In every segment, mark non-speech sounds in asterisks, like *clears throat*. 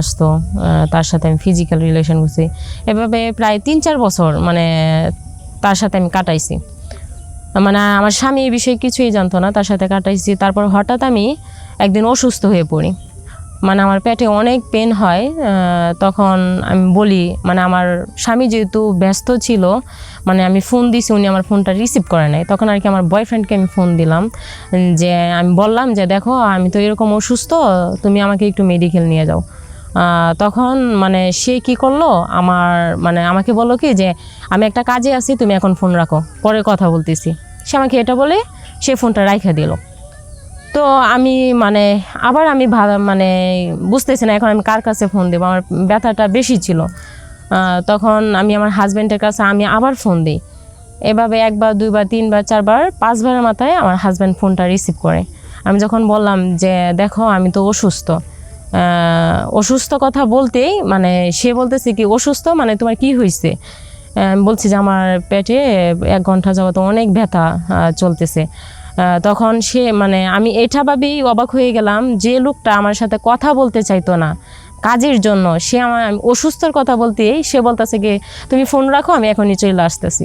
আসতো তার সাথে আমি ফিজিক্যাল রিলেশন করছি। এভাবে প্রায় তিন চার বছর মানে তার সাথে আমি কাটাইছি। মানে আমার স্বামী এই বিষয়ে কিছুই জানতো না, তার সাথে কাটাইছি। তারপর হঠাৎ আমি একদিন অসুস্থ হয়ে পড়ি। মানে আমার পেটে অনেক পেন হয় তখন আমি বলি মানে আমার স্বামী যেহেতু ব্যস্ত ছিল মানে আমি ফোন দিছি, উনি আমার ফোনটা রিসিভ করে নাই। তখন আর কি আমার বয়ফ্রেন্ডকে আমি ফোন দিলাম, যে, আমি বললাম যে, দেখো, আমি তো এরকম অসুস্থ, তুমি আমাকে একটু মেডিকেল নিয়ে যাও। তখন মানে সে কি করল? আমার মানে আমাকে বলল কি যে, আমি একটা কাজে আছি, তুমি এখন ফোন রাখো। পরে কথা বলতেছি। সে আমাকে এটা বলে, সে ফোনটা রাইখা দিল। তো আমি মানে আবার আমি মানে বুঝতেছি না, এখন আমি কার কাছে ফোন দেবো? আমার ব্যথাটা বেশি ছিল। তখন আমি আমার হাজব্যান্ডের কাছে আমি আবার ফোন দিই। এভাবে একবার দুইবার তিনবার চারবার পাঁচবারের মাথায় আমার হাজব্যান্ড ফোনটা রিসিভ করে। আমি যখন বললাম যে, দেখো, আমি তো অসুস্থ। অসুস্থ কথা বলতেই মানে সে বলতেছে কি, অসুস্থ? মানে তোমার কি হয়েছে বলছি যে, আমার পেটে এক ঘণ্টা যাবত অনেক ব্যথা চলতেছে। তখন সে মানে আমি এটা ভাবেই অবাক হয়ে গেলাম যে, লোকটা আমার সাথে কথা বলতে চাইতো না কাজের জন্য। সে আমার, আমি অসুস্থর কথা বলতেই সে বলতেছে কি, তুমি ফোন রাখো, আমি এখনই চলে আসতেছি।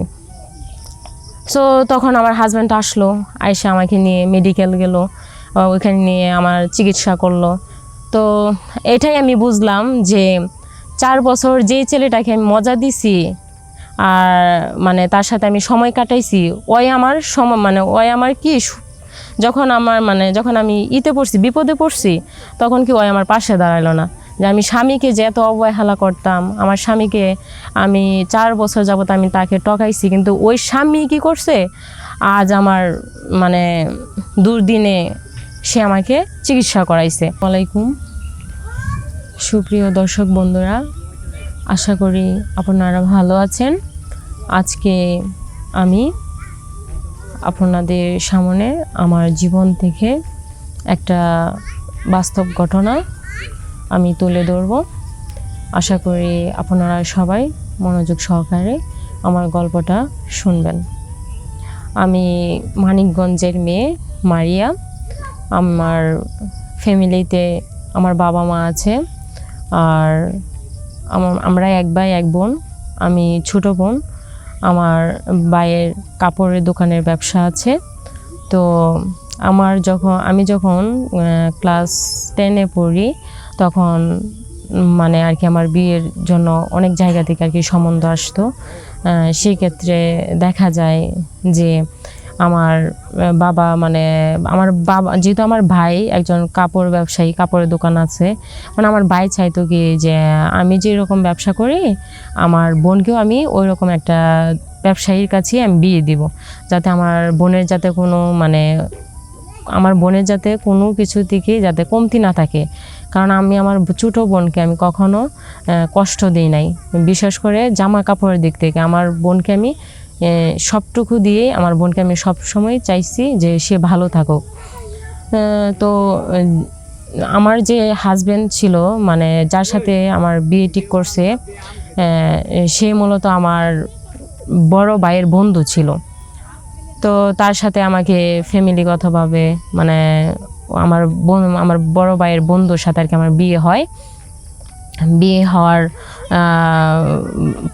সো তখন আমার হাজব্যান্ড আসলো আয়সা আমাকে নিয়ে মেডিকেল গেল ওইখানে নিয়ে আমার চিকিৎসা করল। তো এটাই আমি বুঝলাম যে চার বছর যে ছেলেটাকে আমি মজা দিছি আর মানে তার সাথে আমি সময় কাটাইছি, ওই আমার সময় মানে ওই আমার কি যখন আমার মানে যখন আমি ইতে পড়ছি, বিপদে পড়ছি, তখন কি ওই আমার পাশে দাঁড়াল না। যে আমি স্বামীকে যে এত অবহেলা করতাম, আমার স্বামীকে আমি চার বছর যাবত আমি তাকে টকাইছি কিন্তু ওই স্বামী কি করছে? আজ আমার মানে দুর্দিনে সে আমাকে চিকিৎসা করাইছে। ওয়ালাইকুম। সুপ্রিয় দর্শক বন্ধুরা, আশা করি আপনারা ভালো আছেন। আজকে আমি আপনাদের সামনে আমার জীবন থেকে একটা বাস্তব ঘটনা আমি তুলে ধরব। আশা করি আপনারা সবাই মনোযোগ সহকারে আমার গল্পটা শুনবেন। আমি মানিকগঞ্জের মেয়ে মারিয়া। আমার ফ্যামিলিতে আমার বাবা মা আছে আর আমার আমরা এক ভাই এক বোন আমি ছোট বোন আমার ভাইয়ের কাপড়ের দোকানের ব্যবসা আছে। তো আমার যখন আমি যখন ক্লাস টেনে পড়ি তখন মানে আর কি আমার বিয়ের জন্য অনেক জায়গা থেকে আর কি সম্বন্ধ আসতো। আহ, সেই ক্ষেত্রে দেখা যায় যে আমার বাবা মানে আমার বাবা, যেহেতু আমার ভাই একজন কাপড় ব্যবসায়ী, কাপড়ের দোকান আছে মানে আমার ভাই চাইতো কি যে আমি যেরকম ব্যবসা করি, আমার বোনকেও আমি ওই রকম একটা ব্যবসায়ীর কাছেই আমি বিয়ে দিব। যাতে আমার বোনের যাতে কোনো মানে আমার বোনের যাতে কোনো কিছু দিকেই যাতে কমতি না থাকে। কারণ আমি আমার ছোটো বোনকে আমি কখনো কষ্ট দিই নাই। বিশেষ করে জামা কাপড়ের দিক থেকে আমার বোনকে আমি সবটুকু দিয়ে আমার বোনকে আমি সবসময় চাইছি যে সে ভালো থাকুক। তো আমার যে হাজবেন্ড ছিল মানে যার সাথে আমার বিয়ে ঠিক করছে সে মূলত আমার বড় ভাইয়ের বন্ধু ছিল। তো তার সাথে আমাকে ফ্যামিলিগতভাবে মানে আমার বোন, আমার বড় ভাইয়ের বন্ধুর সাথে আর কি আমার বিয়ে হয়। বিয়ে হওয়ার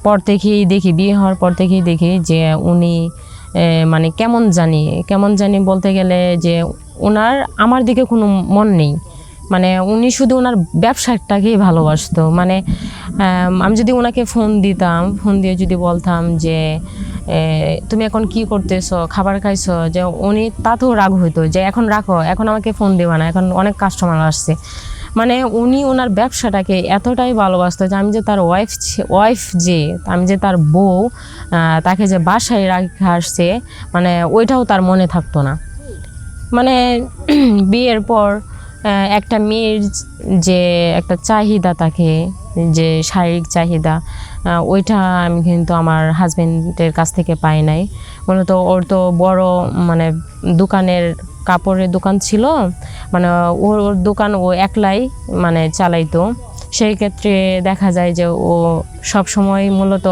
পর থেকেই দেখি, বিয়ে হওয়ার পর থেকেই দেখি যে উনি মানে কেমন জানি কেমন জানি বলতে গেলে যে ওনার আমার দিকে কোনো মন নেই। মানে উনি শুধু ওনার ব্যবসাটাকেই ভালোবাসতো। মানে আমি যদি ওনাকে ফোন দিতাম ফোন দিয়ে যদি বলতাম যে তুমি এখন কি করতেছো? খাবার খাইছো? যে উনি তাতেও রাগ হইতো যে, এখন রাখো, এখন আমাকে ফোন দেবা না, এখন অনেক কাস্টমার আসছে। মানে উনি ওনার ব্যবসাটাকে এতটাই ভালোবাসতো যে আমি যে তার ওয়াইফ ওয়াইফ যে, আমি যে তার বউ তাকে যে বাসায় রাখে আসছে মানে ওইটাও তার মনে থাকতো না। মানে *clears throat* বিয়ের পর একটা মেয়ের যে একটা চাহিদা থাকে যে শারীরিক চাহিদা ওইটা আমি কিন্তু আমার হাজবেন্ডের কাছ থেকে পাই নাই। মূলত ওর তো বড় মানে দোকানের কাপড়ের দোকান ছিল মানে ওর ওর দোকান ও একলাই মানে চালাইতো। সেই ক্ষেত্রে দেখা যায় যে ও সব সময় মূলত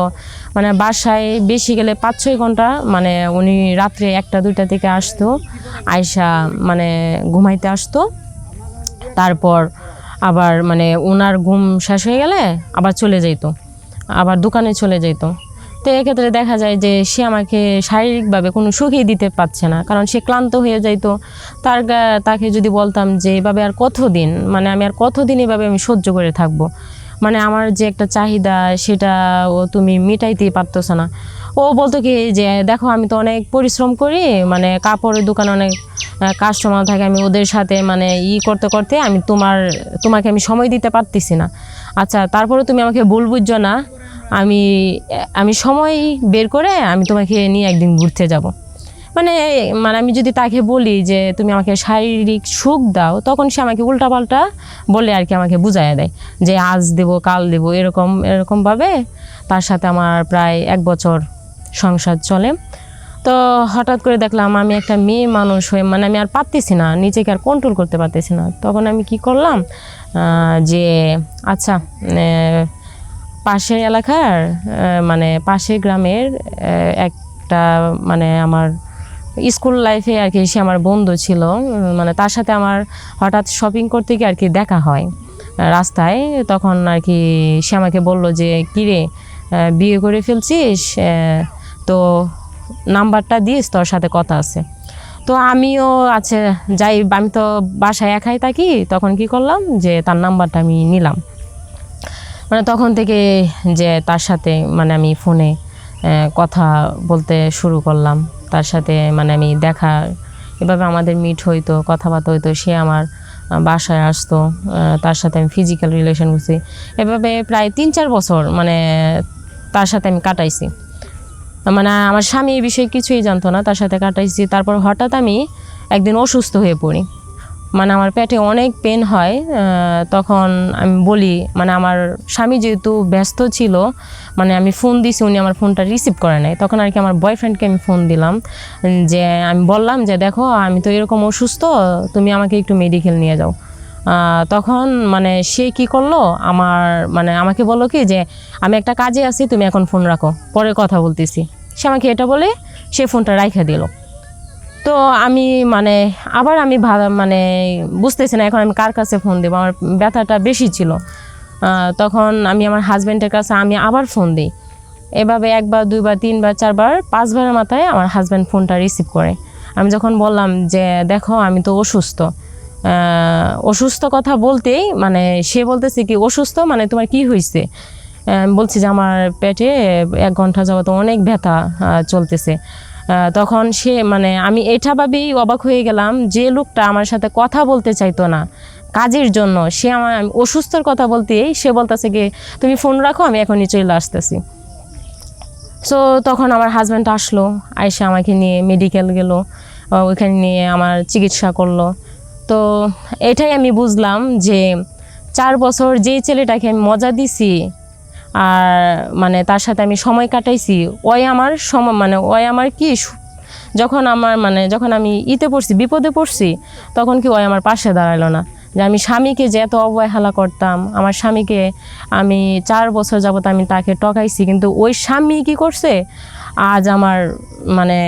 মানে বাসায় বেশি গেলে পাঁচ ছয় ঘণ্টা মানে উনি রাত্রে একটা, দুইটা থেকে আসতো আয়সা মানে ঘুমাইতে আসতো। তারপর আবার মানে ওনার ঘুম শেষ হয়ে গেলে আবার চলে যাইতো, আবার দোকানে চলে যাইতো। তো এক্ষেত্রে দেখা যায় যে সে আমাকে শারীরিকভাবে কোনো সুখই দিতে পারছে না। কারণ সে ক্লান্ত হয়ে যাইতো। তার তাকে যদি বলতাম যে, এভাবে আর কতদিন? মানে আমি আর কতদিন এভাবে আমি সহ্য করে থাকব? মানে আমার যে একটা চাহিদা, সেটা ও তুমি মিটাইতেই পারতেছ না। ও বলতো কি, যে দেখো, আমি তো অনেক পরিশ্রম করি মানে কাপড়ের দোকানে অনেক কাস্টমার থাকে, আমি ওদের সাথে মানে ই করতে করতে আমি তোমার, তোমাকে আমি সময় দিতে পারতেছি না। আচ্ছা তারপরে তুমি আমাকে ভুল বুঝছ না আমি আমি সময় বের করে আমি তোমাকে নিয়ে একদিন ঘুরতে যাব। মানে মানে আমি যদি তাকে বলি যে তুমি আমাকে শারীরিক সুখ দাও, তখন সে আমাকে উল্টাপাল্টা বলে আর কি আমাকে বুঝাইয়া দেয় যে আজ দেবো, কাল দেবো, এরকম এরকমভাবে তার সাথে আমার প্রায় এক বছর সংসার চলে। তো হঠাৎ করে দেখলাম আমি একটা মেয়ে মানুষ হয়ে মানে আমি আর পারতেছি না, নিজেকে আর কন্ট্রোল করতে পারতেছি না। তখন আমি কি করলাম যে আচ্ছা পাশের এলাকার মানে পাশের গ্রামের একটা মানে আমার স্কুল লাইফে আর কি সে আমার বন্ধু ছিল মানে তার সাথে আমার হঠাৎ শপিং করতে গিয়ে আর কি দেখা হয় রাস্তায়। তখন আর কি সে আমাকে বলল যে কিরে বিয়ে করে ফেলছিস? তো নাম্বারটা দিস, তোর সাথে কথা আছে। তো আমিও আছে যাই, আমি তো বাসায় একাই থাকি, তখন কি করলাম যে, তার নাম্বারটা আমি নিলাম। মানে তখন থেকে যে তার সাথে মানে আমি ফোনে কথা বলতে শুরু করলাম। তার সাথে মানে আমি দেখা, এভাবে আমাদের মিট হইতো, কথাবার্তা হইতো, সে আমার বাসায় আসতো তার সাথে আমি ফিজিক্যাল রিলেশন করছি। এভাবে প্রায় তিন চার বছর মানে তার সাথে আমি কাটাইছি। মানে আমার স্বামী এই বিষয়ে কিছুই জানতো না, তার সাথে কাটাইছি। তারপর হঠাৎ আমি একদিন অসুস্থ হয়ে পড়ি। মানে আমার পেটে অনেক পেন হয় তখন আমি বলি মানে আমার স্বামী যেহেতু ব্যস্ত ছিল মানে আমি ফোন দিছি, উনি আমার ফোনটা রিসিভ করে নাই। তখন আর কি আমার বয়ফ্রেন্ডকে আমি ফোন দিলাম, যে আমি বললাম যে, দেখো, আমি তো এরকম অসুস্থ, তুমি আমাকে একটু মেডিকেল নিয়ে যাও। তখন মানে সে কি করল, আমার মানে আমাকে বলল কি যে, আমি একটা কাজে আছি, তুমি এখন ফোন রাখো, পরে কথা বলতেছি। সে আমাকে এটা বলে, সে ফোনটা রাইখা দিল। তো আমি মানে আবার আমি মানে বুঝতেছি না, এখন আমি কার কাছে ফোন দেবো? আমার ব্যথাটা বেশি ছিল। তখন আমি আমার হাজব্যান্ডের কাছে আমি আবার ফোন দিই। এভাবে একবার দুইবার তিনবার চারবার পাঁচবারের মাথায় আমার হাজব্যান্ড ফোনটা রিসিভ করে। আমি যখন বললাম যে, দেখো, আমি তো অসুস্থ। অসুস্থ কথা বলতেই মানে সে বলতেছে কি, অসুস্থ? মানে তোমার কি হয়েছে বলছি যে, আমার পেটে এক ঘণ্টা যাবত অনেক ব্যথা চলতেছে। তখন সে মানে আমি এটা ভাবেই অবাক হয়ে গেলাম যে লোকটা আমার সাথে কথা বলতে চাইতো না কাজের জন্য। সে আমার অসুস্থর কথা বলতেই সে বলতেছে কি তুমি ফোন রাখো, আমি এখনই চলে আসতেছি। সো তখন আমার হাজব্যান্ড আসলো আয়সা আমাকে নিয়ে মেডিকেল গেল ওইখানে নিয়ে আমার চিকিৎসা করল। তো এটাই আমি বুঝলাম যে, চার বছর যেই ছেলেটাকে আমি মজা দিছি আর মানে তার সাথে আমি সময় কাটাইছি। ওই আমার সম মানে ওই আমার কি যখন আমার মানে যখন আমি ইতে পড়ছি, বিপদে পড়ছি, তখন কি ওই আমার পাশে দাঁড়াল না। যে আমি স্বামীকে যে এত অবহেলা করতাম, আমার স্বামীকে আমি চার বছর যাবত আমি তাকে টকাইছি কিন্তু ওই স্বামী কি করছে? আজ আমার মানে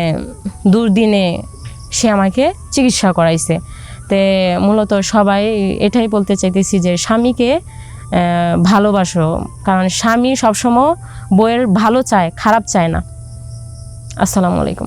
দুর্দিনে সে আমাকে চিকিৎসা করাইছে। তে মূলত সবাই এটাই বলতে চাইতেছি যে স্বামীকে ভালোবাসো। কারণ স্বামী সবসময় বইয়ের ভালো চায় খারাপ চায় না। আসসালামু আলাইকুম।